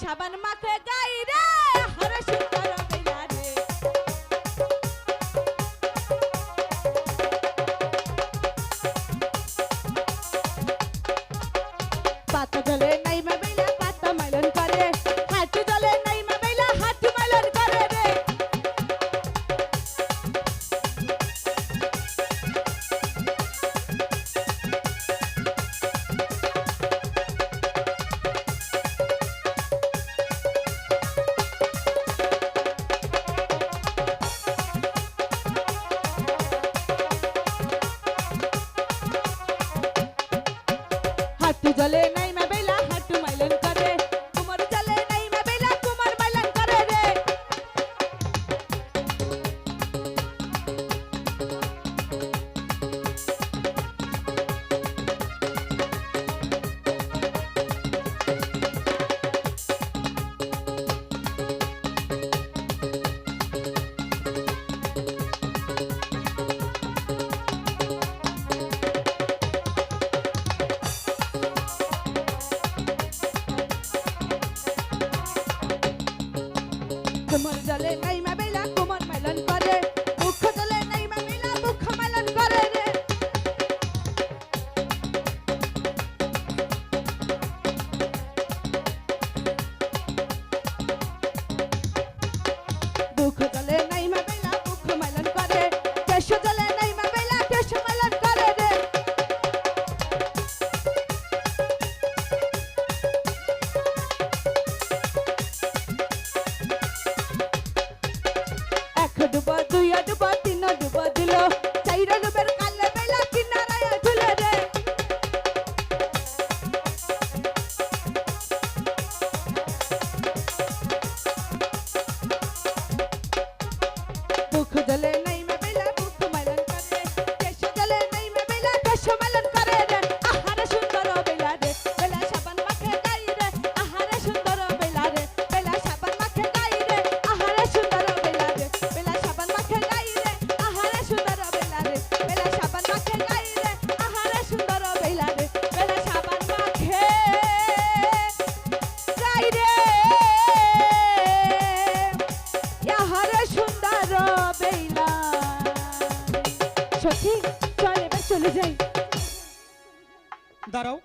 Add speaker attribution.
Speaker 1: সাবান মাখে গাই রে পাতা জলে Salena. জলে নাই সখী চল এবার চলে যাই।
Speaker 2: দাঁড়াও।